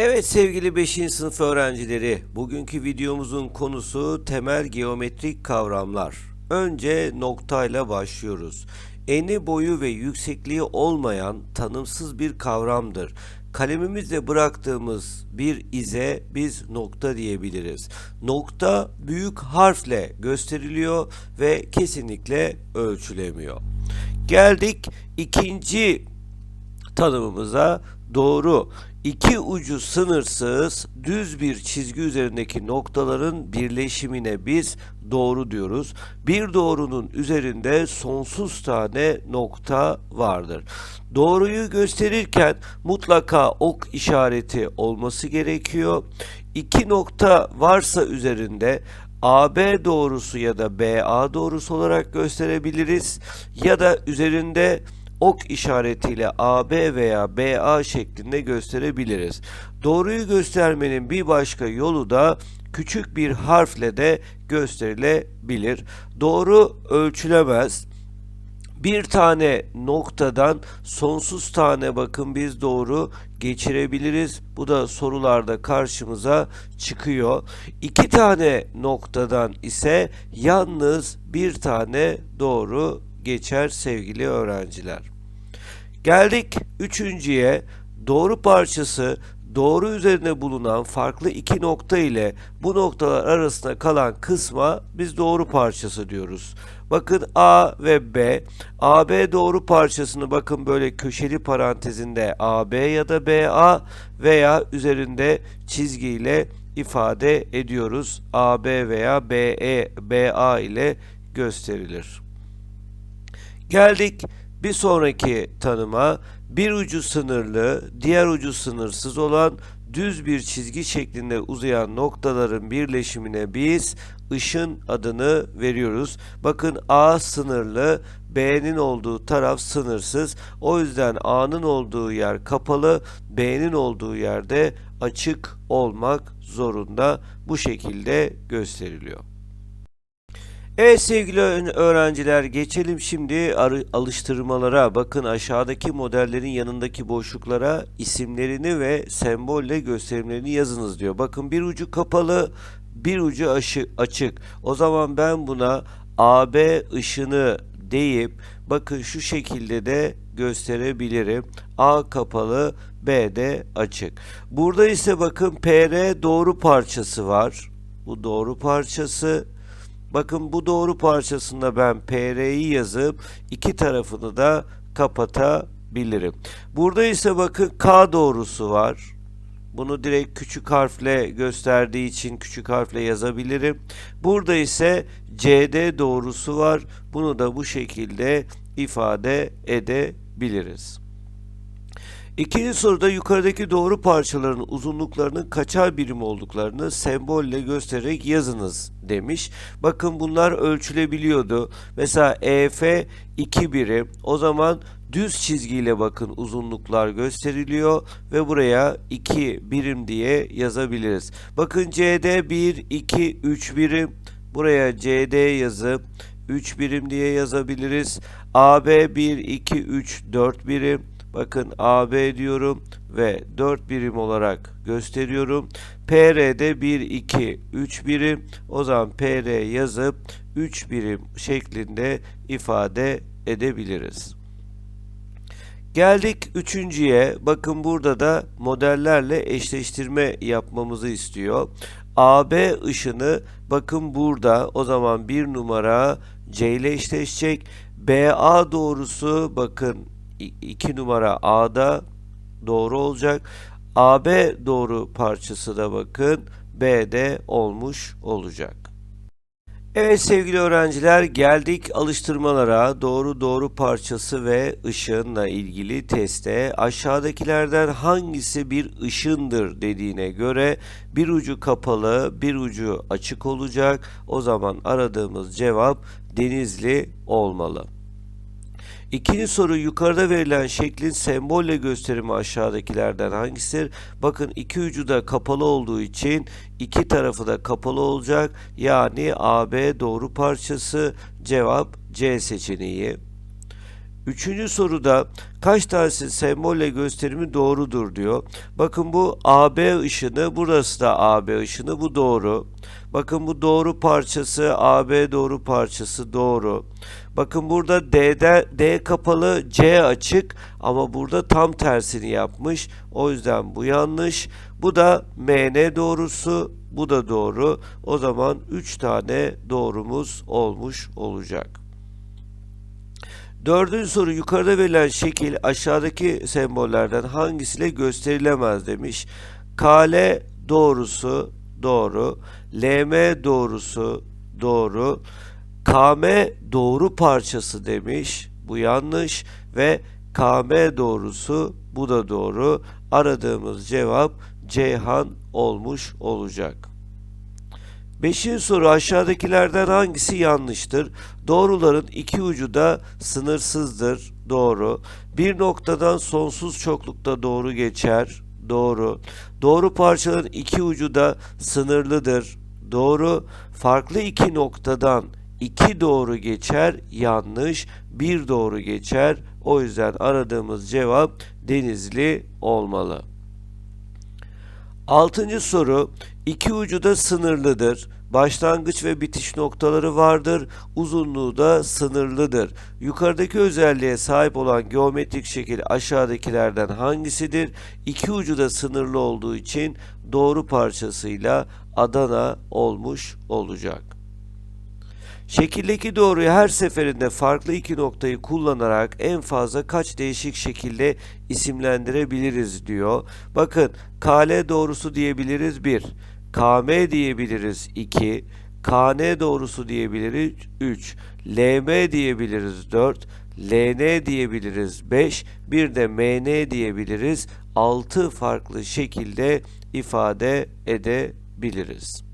Evet sevgili 5. sınıf öğrencileri, bugünkü videomuzun konusu temel geometrik kavramlar. Önce noktayla başlıyoruz. Eni, boyu ve yüksekliği olmayan tanımsız bir kavramdır. Kalemimizle bıraktığımız bir ize biz nokta diyebiliriz. Nokta büyük harfle gösteriliyor ve kesinlikle ölçülemiyor. Geldik ikinci tanımımıza doğru. İki ucu sınırsız düz bir çizgi üzerindeki noktaların birleşimine biz doğru diyoruz. Bir doğrunun üzerinde sonsuz tane nokta vardır. Doğruyu gösterirken mutlaka ok işareti olması gerekiyor. İki nokta varsa üzerinde AB doğrusu ya da BA doğrusu olarak gösterebiliriz ya da üzerinde ok işaretiyle AB veya BA şeklinde gösterebiliriz. Doğruyu göstermenin bir başka yolu da küçük bir harfle de gösterilebilir. Doğru ölçülemez. Bir tane noktadan sonsuz tane bakın biz doğru geçirebiliriz. Bu da sorularda karşımıza çıkıyor. İki tane noktadan ise yalnız bir tane doğru geçer sevgili öğrenciler. Geldik üçüncüye. Doğru parçası doğru üzerine bulunan farklı iki nokta ile bu noktalar arasında kalan kısma biz doğru parçası diyoruz. Bakın A ve B. AB doğru parçasını bakın böyle köşeli parantezinde AB ya da BA veya üzerinde çizgiyle ifade ediyoruz. AB veya BE, BA ile gösterilir. Geldik bir sonraki tanıma. Bir ucu sınırlı, diğer ucu sınırsız olan düz bir çizgi şeklinde uzayan noktaların birleşimine biz ışın adını veriyoruz. Bakın A sınırlı, B'nin olduğu taraf sınırsız. O yüzden A'nın olduğu yer kapalı, B'nin olduğu yerde açık olmak zorunda. Bu şekilde gösteriliyor. Evet sevgili öğrenciler geçelim şimdi alıştırmalara. Bakın aşağıdaki modellerin yanındaki boşluklara isimlerini ve sembolle gösterimlerini yazınız diyor. Bakın bir ucu kapalı, bir ucu açık. O zaman ben buna AB ışını deyip bakın şu şekilde de gösterebilirim. A kapalı, B de açık. Burada ise bakın PR doğru parçası var. Bu doğru parçası. Bakın bu doğru parçasında ben PR'yi yazıp iki tarafını da kapatabilirim. Burada ise bakın K doğrusu var. Bunu direkt küçük harfle gösterdiği için küçük harfle yazabilirim. Burada ise CD doğrusu var. Bunu da bu şekilde ifade edebiliriz. İkinci soruda yukarıdaki doğru parçaların uzunluklarının kaçar birim olduklarını sembolle göstererek yazınız demiş. Bakın bunlar ölçülebiliyordu. Mesela EF 2 birim. O zaman düz çizgiyle bakın uzunluklar gösteriliyor ve buraya 2 birim diye yazabiliriz. Bakın CD 1, 2, 3 birim. Buraya CD yazıp 3 birim diye yazabiliriz. AB 1, 2, 3, 4 birim. Bakın AB diyorum ve 4 birim olarak gösteriyorum. PR'de 1, 2, 3 birim. O zaman PR yazıp 3 birim şeklinde ifade edebiliriz. Geldik üçüncüye. Bakın burada da modellerle eşleştirme yapmamızı istiyor. AB ışını bakın burada o zaman bir numara C ile eşleşecek. BA doğrusu bakın 2 numara A'da doğru olacak. AB doğru parçası da bakın B'de olmuş olacak. Evet sevgili öğrenciler geldik alıştırmalara doğru doğru parçası ve ışınla ilgili teste aşağıdakilerden hangisi bir ışındır dediğine göre bir ucu kapalı bir ucu açık olacak o zaman aradığımız cevap denizli olmalı. İkinci soru yukarıda verilen şeklin sembolle gösterimi aşağıdakilerden hangisidir? Bakın iki ucu da kapalı olduğu için iki tarafı da kapalı olacak. Yani AB doğru parçası cevap C seçeneği. Üçüncü soruda kaç tanesi sembolle gösterimi doğrudur diyor. Bakın bu AB ışını, burası da AB ışını, bu doğru. Bakın bu doğru parçası, AB doğru parçası doğru. Bakın burada D'de, D kapalı, C açık ama burada tam tersini yapmış. O yüzden bu yanlış. Bu da MN doğrusu, bu da doğru. O zaman 3 tane doğrumuz olmuş olacak. Dördüncü soru yukarıda verilen şekil aşağıdaki sembollerden hangisiyle gösterilemez demiş. KL doğrusu doğru. LM doğrusu doğru. KM doğru parçası demiş. Bu yanlış ve KM doğrusu bu da doğru. Aradığımız cevap Ceyhan olmuş olacak. Beşinci soru aşağıdakilerden hangisi yanlıştır? Doğruların iki ucu da sınırsızdır. Doğru. Bir noktadan sonsuz çoklukta doğru geçer. Doğru. Doğru parçaların iki ucu da sınırlıdır. Doğru. Farklı iki noktadan iki doğru geçer. Yanlış. Bir doğru geçer. O yüzden aradığımız cevap Denizli olmalı. Altıncı soru, iki ucu da sınırlıdır. Başlangıç ve bitiş noktaları vardır. Uzunluğu da sınırlıdır. Yukarıdaki özelliğe sahip olan geometrik şekil aşağıdakilerden hangisidir? İki ucu da sınırlı olduğu için doğru parçasıyla Adana olmuş olacak. Şekildeki doğruyu her seferinde farklı iki noktayı kullanarak en fazla kaç değişik şekilde isimlendirebiliriz diyor. Bakın KL doğrusu diyebiliriz 1, KM diyebiliriz 2, KN doğrusu diyebiliriz 3, LM diyebiliriz 4, LN diyebiliriz 5, bir de MN diyebiliriz 6 farklı şekilde ifade edebiliriz.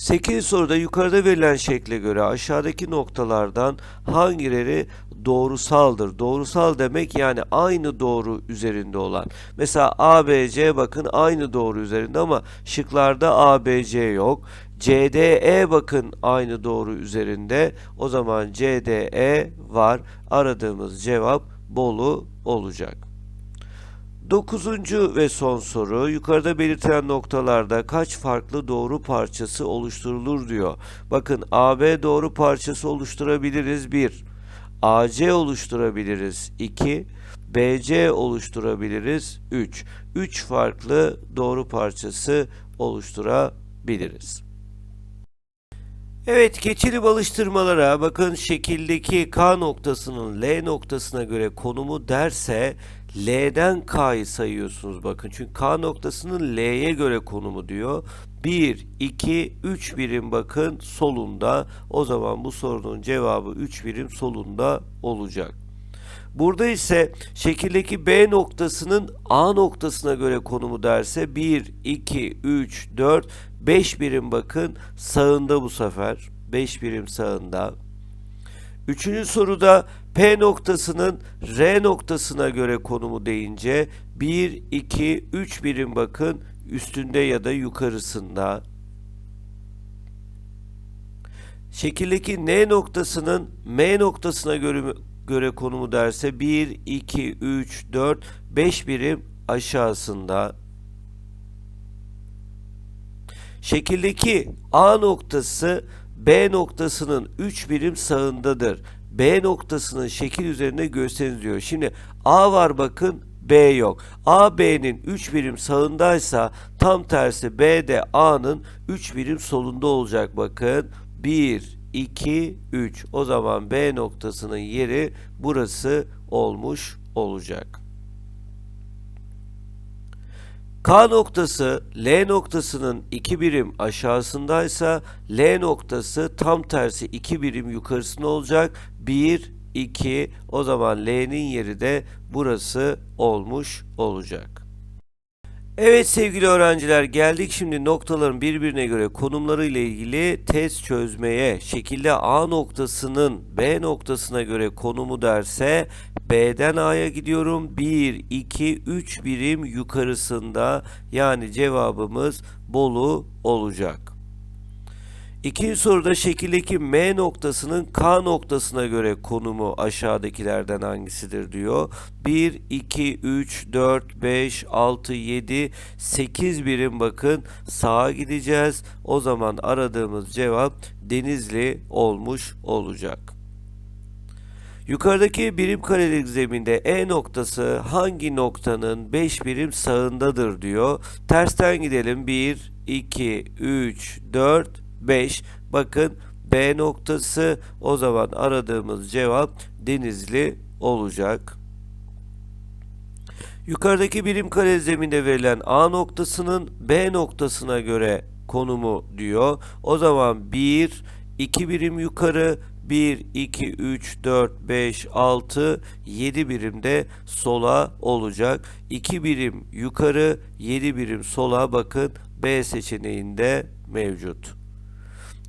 8 soruda yukarıda verilen şekle göre aşağıdaki noktalardan hangileri doğrusaldır? Doğrusal demek yani aynı doğru üzerinde olan. Mesela ABC bakın aynı doğru üzerinde ama şıklarda ABC yok. CDE bakın aynı doğru üzerinde. O zaman CDE var. Aradığımız cevap Bolu olacak. Dokuzuncu ve son soru yukarıda belirtilen noktalarda kaç farklı doğru parçası oluşturulur diyor. Bakın AB doğru parçası oluşturabiliriz 1. AC oluşturabiliriz 2. BC oluşturabiliriz 3. 3 farklı doğru parçası oluşturabiliriz. Evet geçelim alıştırmalara. Bakın şekildeki K noktasının L noktasına göre konumu derse L'den K'yı sayıyorsunuz bakın. Çünkü K noktasının L'ye göre konumu diyor. 1, 2, 3 birim bakın solunda. O zaman bu sorunun cevabı 3 birim solunda olacak. Burada ise şekildeki B noktasının A noktasına göre konumu derse 1, 2, 3, 4, 5 birim bakın sağında bu sefer. 5 birim sağında. Üçüncü soruda P noktasının R noktasına göre konumu deyince 1, 2, 3 birim bakın üstünde ya da yukarısında. Şekildeki N noktasının M noktasına göre, göre konumu derse 1, 2, 3, 4, 5 birim aşağısında. Şekildeki A noktası B noktasının 3 birim sağındadır. B noktasının şekil üzerinde gösteriniz diyor. Şimdi A var bakın B yok. A B'nin 3 birim sağındaysa tam tersi B de A'nın 3 birim solunda olacak bakın. 1, 2, 3. O zaman B noktasının yeri burası olmuş olacak. K noktası L noktasının 2 birim aşağısındaysa L noktası tam tersi 2 birim yukarısında olacak. 1, 2 o zaman L'nin yeri de burası olmuş olacak. Evet sevgili öğrenciler geldik şimdi noktaların birbirine göre konumları ile ilgili test çözmeye. Şekilde A noktasının B noktasına göre konumu derse B'den A'ya gidiyorum. 1, 2, 3 birim yukarısında yani cevabımız Bolu olacak. İkinci soruda şekildeki M noktasının K noktasına göre konumu aşağıdakilerden hangisidir diyor. 1, 2, 3, 4, 5, 6, 7, 8 birim bakın sağa gideceğiz. O zaman aradığımız cevap Denizli olmuş olacak. Yukarıdaki birim karelik zeminde E noktası hangi noktanın 5 birim sağındadır diyor. Tersten gidelim. 1, 2, 3, 4, 5. Bakın B noktası o zaman aradığımız cevap Denizli olacak. Yukarıdaki birim kare zeminde verilen A noktasının B noktasına göre konumu diyor. O zaman 1, 2 birim yukarı, 1, 2, 3, 4, 5, 6, 7 birim de sola olacak. 2 birim yukarı, 7 birim sola bakın B seçeneğinde mevcut.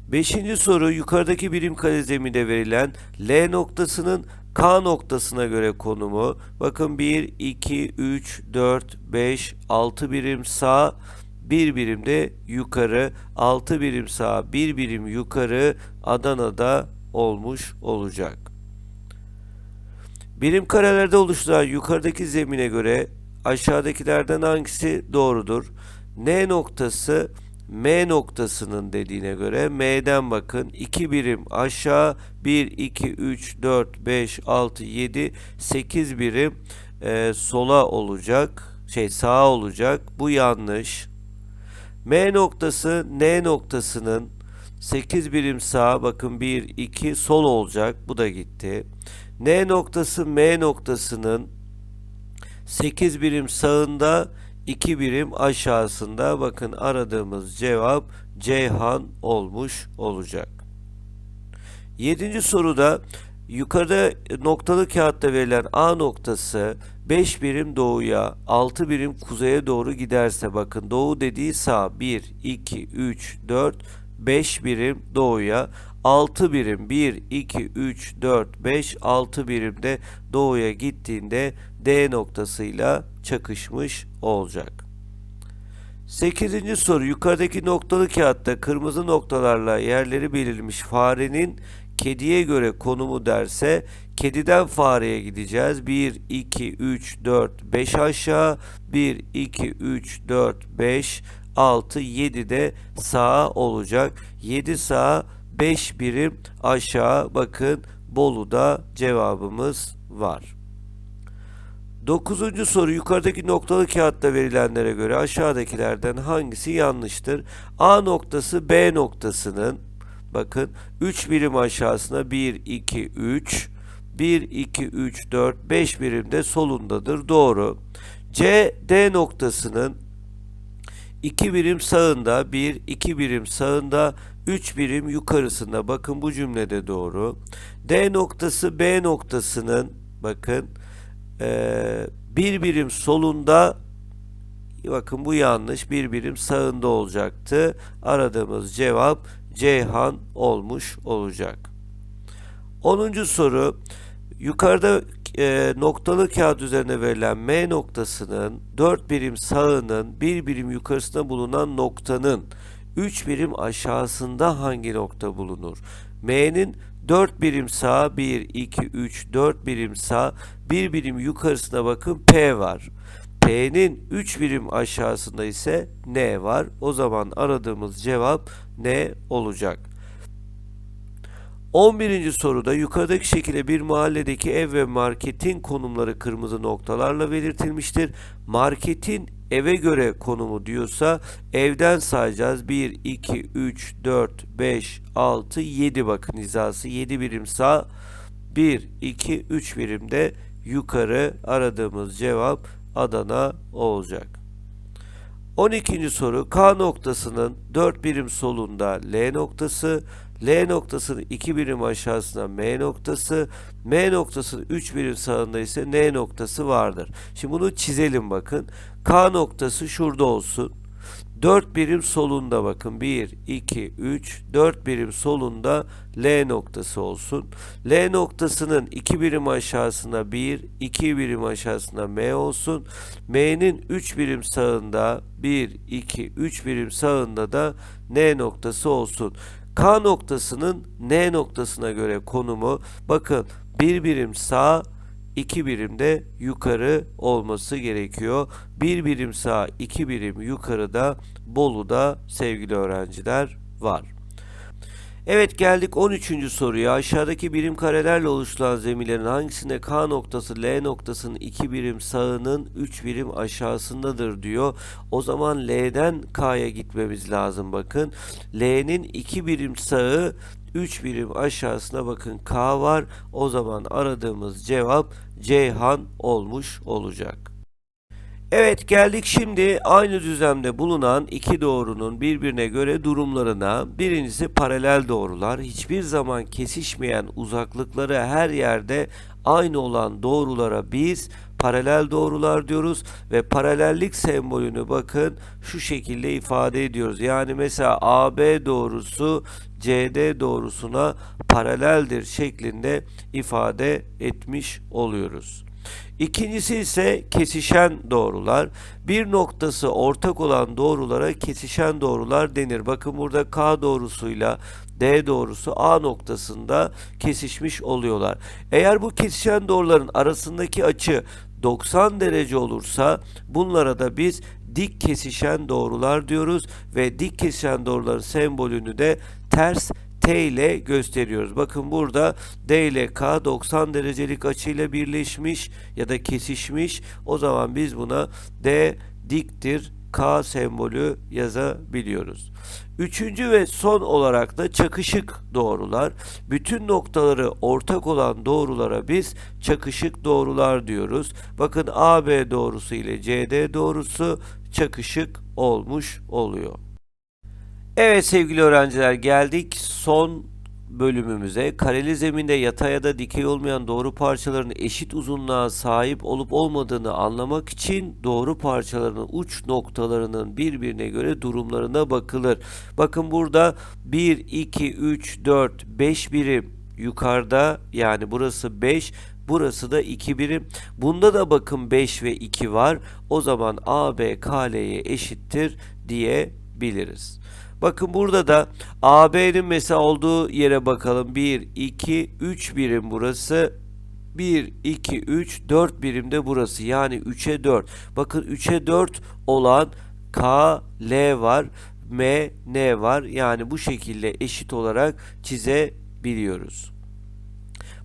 Beşinci soru yukarıdaki birim kare zeminde verilen L noktasının K noktasına göre konumu. Bakın 1, 2, 3, 4, 5, 6 birim sağ, 1 birim de yukarı, 6 birim sağ, 1 birim yukarı Adana'da olmuş olacak. Birim karelerde oluşturan yukarıdaki zemine göre aşağıdakilerden hangisi doğrudur? N noktası M noktasının dediğine göre M'den bakın 2 birim aşağı 1, 2, 3, 4, 5, 6, 7, 8 birim e, sola olacak. Şey sağa olacak. Bu yanlış. M noktası N noktasının 8 birim sağ bakın 1, 2 sol olacak. Bu da gitti. N noktası M noktasının 8 birim sağında 2 birim aşağısında bakın aradığımız cevap Ceyhan olmuş olacak. 7. soruda yukarıda noktalı kağıtta verilen A noktası 5 birim doğuya 6 birim kuzeye doğru giderse bakın doğu dediği sağ 1, 2, 3, 4, 5 birim doğuya 6 birim 1, 2, 3, 4, 5, 6 birim de doğuya gittiğinde D noktasıyla çakışmış olacak. 8. soru yukarıdaki noktalı kağıtta kırmızı noktalarla yerleri belirlenmiş farenin kediye göre konumu derse kediden fareye gideceğiz. 1, 2, 3, 4, 5 aşağı 1, 2, 3, 4, 5, 6, 7 de sağa olacak. 7 sağa 5 birim aşağı bakın Bolu'da cevabımız var. Dokuzuncu soru yukarıdaki noktalı kağıtta verilenlere göre aşağıdakilerden hangisi yanlıştır? A noktası B noktasının bakın 3 birim aşağısına 1, 2, 3 1, 2, 3, 4, 5 birimde solundadır. Doğru. C, D noktasının 2 birim sağında, 1, 2 birim sağında, 3 birim yukarısında. Bakın bu cümlede doğru. D noktası B noktasının bakın ee, bir birim solunda bakın bu yanlış bir birim sağında olacaktı. Aradığımız cevap Ceyhan olmuş olacak. 10. soru yukarıda e, noktalı kağıt üzerine verilen M noktasının 4 birim sağının 1 birim yukarısında bulunan noktanın 3 birim aşağısında hangi nokta bulunur? M'nin 4 birim sağ 1, 2, 3, 4 birim sağ 1 birim yukarısına bakın P var. P'nin 3 birim aşağısında ise N var. O zaman aradığımız cevap N olacak. 11. soruda yukarıdaki şekilde bir mahalledeki ev ve marketin konumları kırmızı noktalarla belirtilmiştir. Marketin eve göre konumu diyorsa evden sayacağız. 1, 2, 3, 4, 5, 6, 7 bakın hizası. 7 birim sağ. 1, 2, 3 birim de yukarı aradığımız cevap Adana olacak. 12. soru K noktasının 4 birim solunda L noktası, L noktasının 2 birim aşağısında M noktası, M noktasının 3 birim sağında ise N noktası vardır. Şimdi bunu çizelim bakın. K noktası şurada olsun. 4 birim solunda bakın 1, 2, 3, 4 birim solunda L noktası olsun. L noktasının 2 birim aşağısında 1, 2 birim aşağısında M olsun. M'nin 3 birim sağında 1, 2, 3 birim sağında da N noktası olsun. K noktasının N noktasına göre konumu bakın bir birim sağ 2 birim de yukarı olması gerekiyor. Bir birim sağ 2 birim yukarıda Bolu'da sevgili öğrenciler var. Evet geldik 13. soruya. Aşağıdaki birim karelerle oluşturan zeminlerin hangisinde K noktası L noktasının 2 birim sağının 3 birim aşağısındadır diyor. O zaman L'den K'ya gitmemiz lazım bakın. L'nin 2 birim sağı 3 birim aşağısına bakın K var. O zaman aradığımız cevap Ceyhan olmuş olacak. Evet geldik şimdi aynı düzlemde bulunan iki doğrunun birbirine göre durumlarına. Birincisi paralel doğrular. Hiçbir zaman kesişmeyen uzaklıkları her yerde aynı olan doğrulara biz paralel doğrular diyoruz ve paralellik sembolünü bakın şu şekilde ifade ediyoruz. Yani mesela AB doğrusu CD doğrusuna paraleldir şeklinde ifade etmiş oluyoruz. İkincisi ise kesişen doğrular. Bir noktası ortak olan doğrulara kesişen doğrular denir. Bakın burada K doğrusuyla D doğrusu A noktasında kesişmiş oluyorlar. Eğer bu kesişen doğruların arasındaki açı 90 derece olursa bunlara da biz dik kesişen doğrular diyoruz ve dik kesişen doğruların sembolünü de ters T ile gösteriyoruz. Bakın burada D ile K 90 derecelik açıyla birleşmiş ya da kesişmiş. O zaman biz buna D diktir K sembolü yazabiliyoruz. Üçüncü ve son olarak da çakışık doğrular. Bütün noktaları ortak olan doğrulara biz çakışık doğrular diyoruz. Bakın AB doğrusu ile CD doğrusu çakışık olmuş oluyor. Evet sevgili öğrenciler geldik son bölümümüze. Kareli zeminde yatay ya da dikey olmayan doğru parçaların eşit uzunluğa sahip olup olmadığını anlamak için doğru parçaların uç noktalarının birbirine göre durumlarına bakılır. Bakın burada 1, 2, 3, 4, 5 birim yukarıda yani burası 5 Burası da 2 birim. Bunda da bakın 5 ve 2 var. O zaman AB KL'ye eşittir diyebiliriz. Bakın burada da AB'nin mesela olduğu yere bakalım. 1, 2, 3 birim burası. 1, 2, 3, 4 birim de burası. Yani 3'e 4. Bakın 3'e 4 olan K, L var. M, N var. Yani bu şekilde eşit olarak çizebiliyoruz.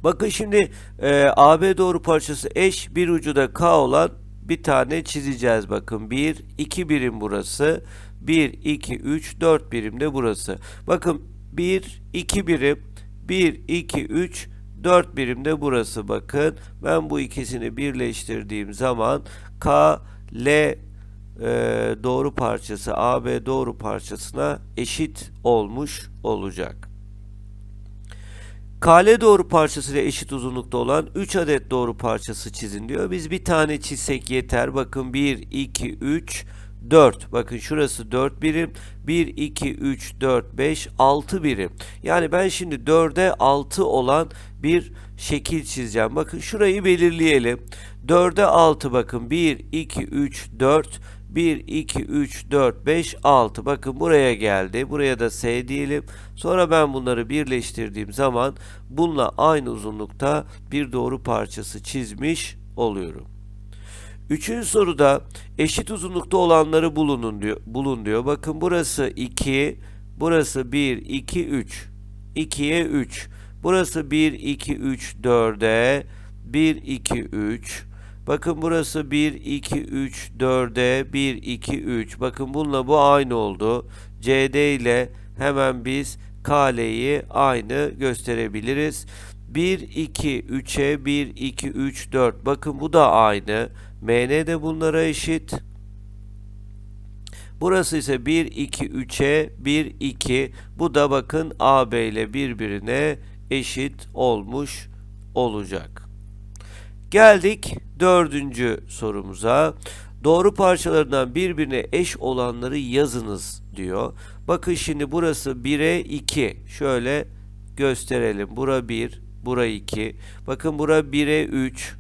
Bakın şimdi e, AB doğru parçası eş bir ucu da K olan bir tane çizeceğiz. Bakın 1, 2 birim burası. 1, 2, 3, 4 birim de burası. Bakın 1, 2 birim, 1, 2, 3, 4 birim de burası. Bakın ben bu ikisini birleştirdiğim zaman K, L e, doğru parçası AB doğru parçasına eşit olmuş olacak. KL doğru parçası ile eşit uzunlukta olan 3 adet doğru parçası çizin diyor. Biz bir tane çizsek yeter. Bakın 1, 2, 3, 4. Bakın şurası 4 birim. 1, 2, 3, 4, 5, 6 birim. Yani ben şimdi 4'e 6 olan bir şekil çizeceğim. Bakın şurayı belirleyelim. 4'e 6 bakın. 1, 2, 3, 4, 1, 2, 3, 4, 5, 6. Bakın buraya geldi. Buraya da S diyelim. Sonra ben bunları birleştirdiğim zaman bununla aynı uzunlukta bir doğru parçası çizmiş oluyorum. Üçüncü soruda eşit uzunlukta olanları bulunun diyor. Bulun diyor. Bakın burası 2, burası 1, 2, 3. 2'ye 3. Burası 1, 2, 3, 4'e 1, 2, 3. Bakın burası 1, 2, 3, 4'e 1, 2, 3. Bakın bununla bu aynı oldu. CD ile hemen biz KL'yi aynı gösterebiliriz. 1, 2, 3'e 1, 2, 3, 4. Bakın bu da aynı. MN de bunlara eşit. Burası ise 1, 2, 3'e 1, 2. Bu da bakın AB ile birbirine eşit olmuş olacak. Geldik dördüncü sorumuza. Doğru parçalarından birbirine eş olanları yazınız diyor. Bakın şimdi burası 1'e 2. Şöyle gösterelim. Bura 1, bura 2. Bakın bura 1'e 3.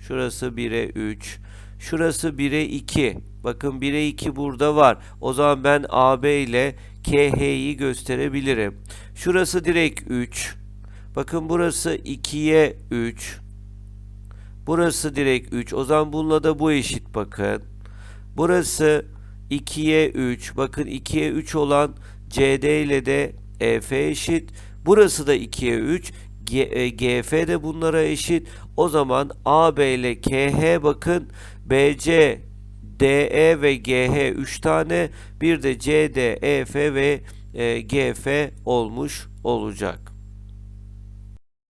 Şurası 1'e 3. Şurası 1'e 2. Bakın 1'e 2 burada var. O zaman ben AB ile KH'yi gösterebilirim. Şurası direkt 3. Bakın burası 2'ye 3. Burası direkt 3. O zaman bununla da bu eşit bakın. Burası 2'ye 3. Bakın 2'ye 3 olan CD ile de EF eşit. Burası da 2'ye 3. G- e, GF de bunlara eşit. O zaman AB ile KH bakın BC DE ve GH 3 tane bir de CD, EF ve e, GF olmuş olacak.